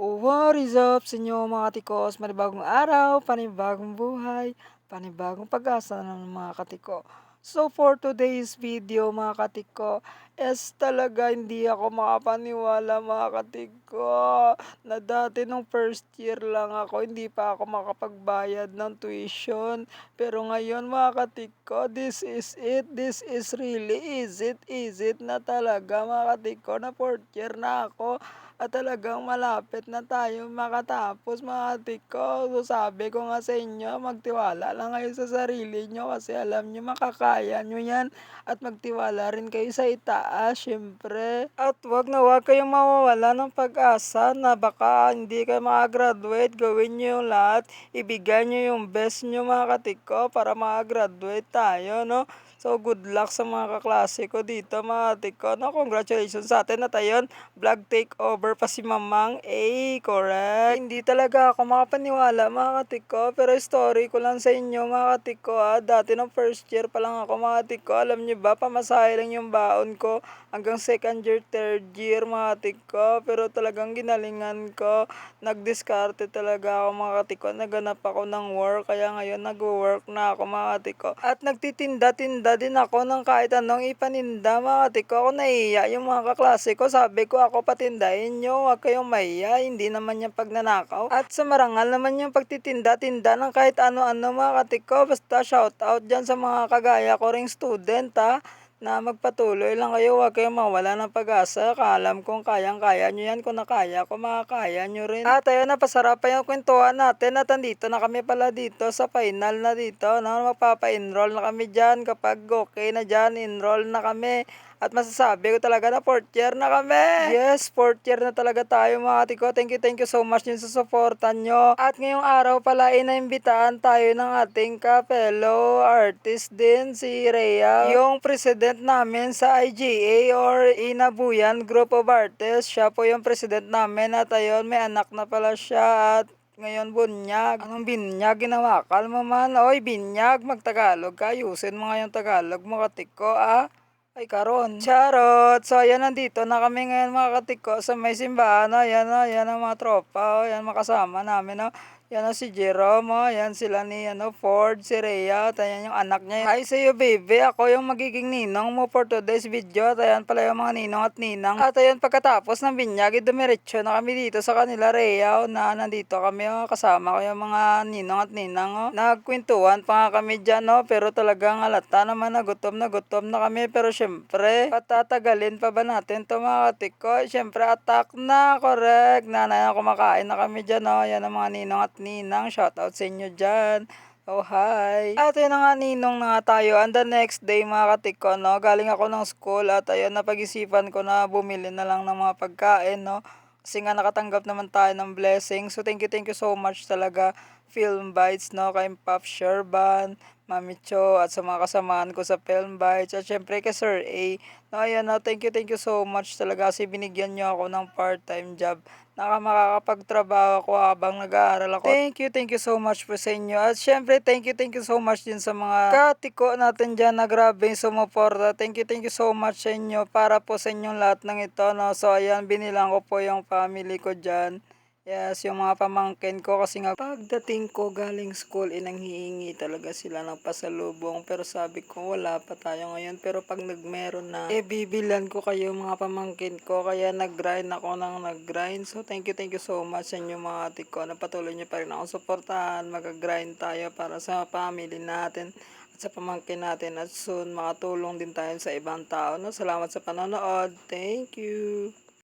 What is up sa inyo mga katikos? Panibagong araw, panibagong buhay, panibagong pag-asa ng mga katiko. So for today's video mga katiko, is talaga hindi ako makapaniwala mga katiko na dati nung first year lang ako, hindi pa ako makapagbayad ng tuition. Pero ngayon mga katiko, this is it, this is really is it, is it na talaga mga katiko na fourth year na ako at talagang malapit na tayo makatapos mga tiko. So sabi ko nga sa inyo, magtiwala lang kayo sa sarili nyo kasi alam nyo makakaya nyo yan at magtiwala rin kayo sa itaas syempre. At wag na wag kayong mawawala ng pag-asa na baka hindi kayo makagraduate, gawin nyo yung lahat, ibigay nyo yung best nyo mga katiko para makagraduate tayo no. So good luck sa mga kaklase ko dito mga tiko no. Congratulations sa atin at ayun, vlog takeover pa si Mamang A, correct? Hindi talaga ako makapaniwala mga katiko, pero story ko lang sa inyo mga katiko ha. Dati nung first year pa lang ako mga katiko, alam nyo ba, pamasahe lang yung baon ko hanggang second year, third year mga katiko. Pero talagang ginalingan ko, nagdiskarte talaga ako mga katiko, naganap ako ng work, kaya ngayon nag-work na ako mga katiko. At nagtitinda-tinda din ako ng kahit anong ipaninda mga katiko. Ako naiiya yung mga kaklase ko, sabi ko ako patindahin nyo, huwag kayong mahiya, hindi naman yung pagnanakaw. At sa marangal naman yung pagtitinda-tinda ng kahit ano-ano mga katiko, basta shout out dyan sa mga kagaya ko ring student ha na magpatuloy lang kayo, huwag kayong mawala ng pag-asa. Kaalam kong kayang-kaya nyo yan, kung nakaya ko, makakaya nyo rin. At ayun, napasarap pa yung kwentuhan natin at andito na kami pala dito sa final na dito. No? Magpapa-enroll na kami dyan kapag okay na dyan, enroll na kami. At masasabi ko talaga na fourth year na kami. Yes, fourth year na talaga tayo mga tiko. Thank you, thank you so much din sa supportan nyo. At ngayong araw pala, inaimbitahan tayo ng ating ka-fellow artist din, si Rhea. Yung president namin sa IGA or Inabuyan Group of Artists. Siya po yung president namin at ayun, may anak na pala siya at ngayon bunyag. Anong binyag ginawa? Kalma man. Oy, binyag. Magtagalog ka. Ayusin mo nga yung Tagalog mo katiko ah. Ay, karon. Charot! So, ayan, nandito na kami ngayon mga katiko sa may simbahan. Ayan, ayan ang mga tropa. Oh. Ayan, makasama namin. No? Yan o si Jerome, oh. yan sila ni ano, Ford, si Rhea, at ayan yung anak niya. Hi sa iyo baby, ako yung magiging ninong mo for today's video. At ayan pala yung mga ninong at ninang. At ayan pagkatapos ng binyag, dumiretso na kami dito sa kanila Rhea, oh, na nandito kami, oh, kasama ko yung mga ninong at ninang. Oh. Nagkwentuhan pa nga kami dyan, oh, pero talagang alata naman na gutom na gutom na kami. Pero syempre, patatagalin pa ba natin to mga katiko? Syempre, attack na, correct. Nanay na kumakain na kami dyan, oh. yan ang mga ninong at ninang. Shoutout sa inyo dyan. Oh, hi. At yun na nga ninong na nga tayo. And the next day mga katiko, no, galing ako ng school at ayun, napag-isipan ko na bumili na lang ng mga pagkain, no. Kasi nga nakatanggap naman tayo ng blessing. So thank you, thank you so much talaga. Film Bites, no, kay Pop Sherban, Mami Cho, at sa mga kasamaan ko sa Film Bites, at syempre kay Sir A. No, ayan, no, thank you, thank you so much talaga kasi binigyan nyo ako ng part-time job na makakapagtrabaho ako habang nag-aaral ako. Thank you, thank you so much po sa inyo. At syempre, thank you, thank you so much din sa mga katiko natin dyan na grabe sumuporta. Thank you, thank you so much sa inyo para po sa inyong lahat ng ito. No? So, ayan, binilang ko po yung family ko dyan. Yes, yung mga pamangkin ko kasi nga pagdating ko galing school, inanghihingi talaga sila ng pasalubong. Pero sabi ko wala pa tayo ngayon. Pero pag nagmeron na, eh bibilan ko kayo mga pamangkin ko. Kaya nag-grind ako ng nag-grind. So thank you, thank you so much sa inyo mga ate ko. Napatuloy niyo pa rin ako suportahan. Mag-grind tayo para sa family natin at sa pamangkin natin. At soon makatulong din tayo sa ibang tao. No? Salamat sa panonood. Thank you.